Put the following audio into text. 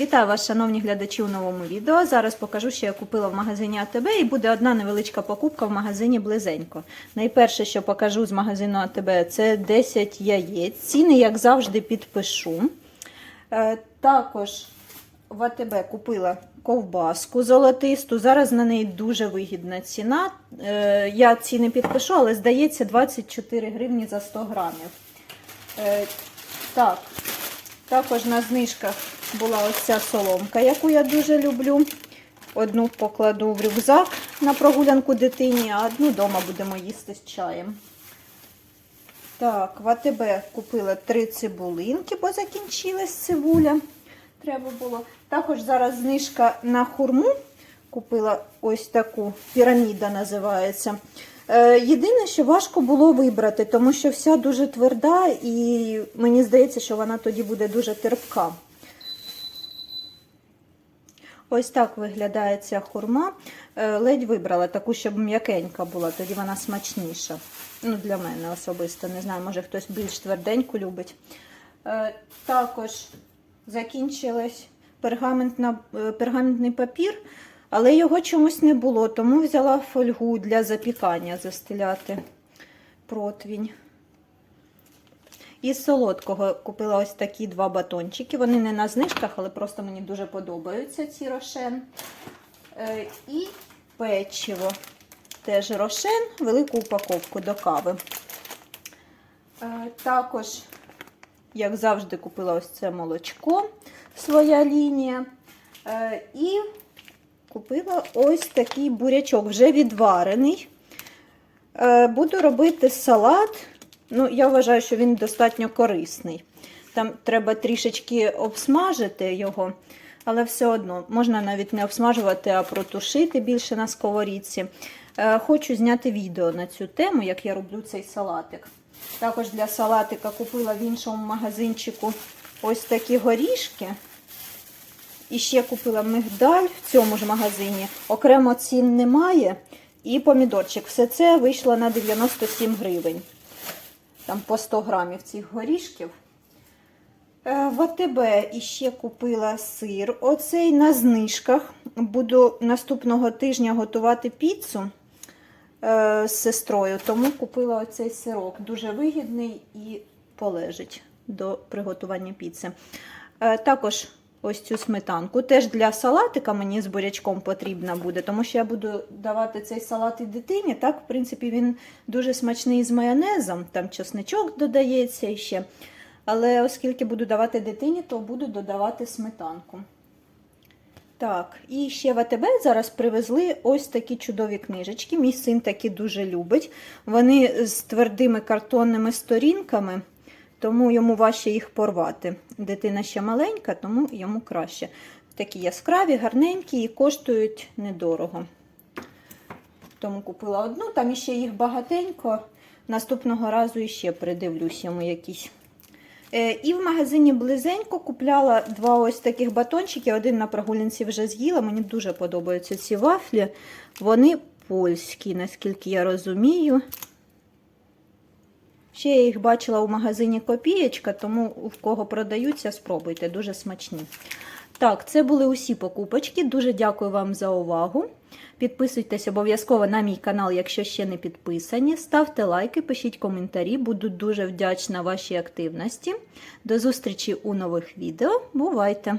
Вітаю вас, шановні глядачі, у новому відео. Зараз покажу, що я купила в магазині АТБ, і буде одна невеличка покупка в магазині Близенько. Найперше, що покажу з магазину АТБ, це 10 яєць. Ціни, як завжди, підпишу. Е, Також в АТБ купила ковбаску золотисту. Зараз на неї дуже вигідна ціна. Е, Я ціни підпишу, але здається 24 гривні за 100 грамів. Е, Так, також на знижках була ось ця соломка, яку я дуже люблю. Одну покладу в рюкзак на прогулянку дитині, а одну вдома будемо їсти з чаєм. Так, в АТБ купила три цибулинки, бо закінчилась цибуля. Треба було. Також зараз знижка на хурму. Купила ось таку піраміда називається. Е, Єдине, що важко було вибрати, тому що вся дуже тверда, і мені здається, що вона тоді буде дуже терпка. Ось так виглядає ця хурма. Е, Ледь вибрала таку, щоб м'якенька була, тоді вона смачніша. Ну, Для мене особисто. Не знаю, може хтось більш тверденьку любить. Е, Також закінчилась пергаментна, е, пергаментний папір, але його чомусь не було, тому взяла фольгу для запікання застеляти противінь. Із солодкого купила ось такі два батончики. Вони не на знижках, але просто мені дуже подобаються ці рошен. Е, І печиво. Теж рошен, велику упаковку до кави. Е, Також, як завжди, купила ось це молочко, своя лінія. Е, І купила ось такий бурячок, вже відварений. Буду робити салат. Ну, я вважаю, що він достатньо корисний. Там треба трішечки обсмажити його, але все одно можна навіть не обсмажувати, а протушити більше на сковорідці. Е, Хочу зняти відео на цю тему, як я роблю цей салатик. Також для салатика купила в іншому магазинчику ось такі горішки. І ще купила мигдаль в цьому ж магазині. Окремо цін немає. І помідорчик. Все це вийшло на 97 гривень. Там по 100 грамів цих горішків. Е, В АТБ іще купила сир. Оцей на знижках. Буду наступного тижня готувати піцу е, з сестрою, тому купила оцей сирок. Дуже вигідний і полежить до приготування піци. Е, Також ось цю сметанку. Теж для салатика мені з бурячком потрібна буде, тому що я буду давати цей салат і дитині. Так, в принципі, він дуже смачний з майонезом, там чесничок додається ще. Але оскільки буду давати дитині, то буду додавати сметанку. Так, і ще в АТБ зараз привезли ось такі чудові книжечки. Мій син такі дуже любить. Вони з твердими картонними сторінками, тому йому важче їх порвати. Дитина ще маленька, тому йому краще. Такі яскраві, гарненькі і коштують недорого. Тому купила одну, там іще їх багатенько. Наступного разу іще придивлюсь йому якісь. Е, І в магазині близенько купляла два ось таких батончики. Один на прогулянці вже з'їла. Мені дуже подобаються ці вафлі. Вони польські, наскільки я розумію. Ще я їх бачила у магазині Копієчка, тому в кого продаються, спробуйте, дуже смачні. Так, це були усі покупочки. Дуже дякую вам за увагу. Підписуйтесь обов'язково на мій канал, якщо ще не підписані. Ставте лайки, пишіть коментарі, буду дуже вдячна вашій активності. До зустрічі у нових відео. Бувайте!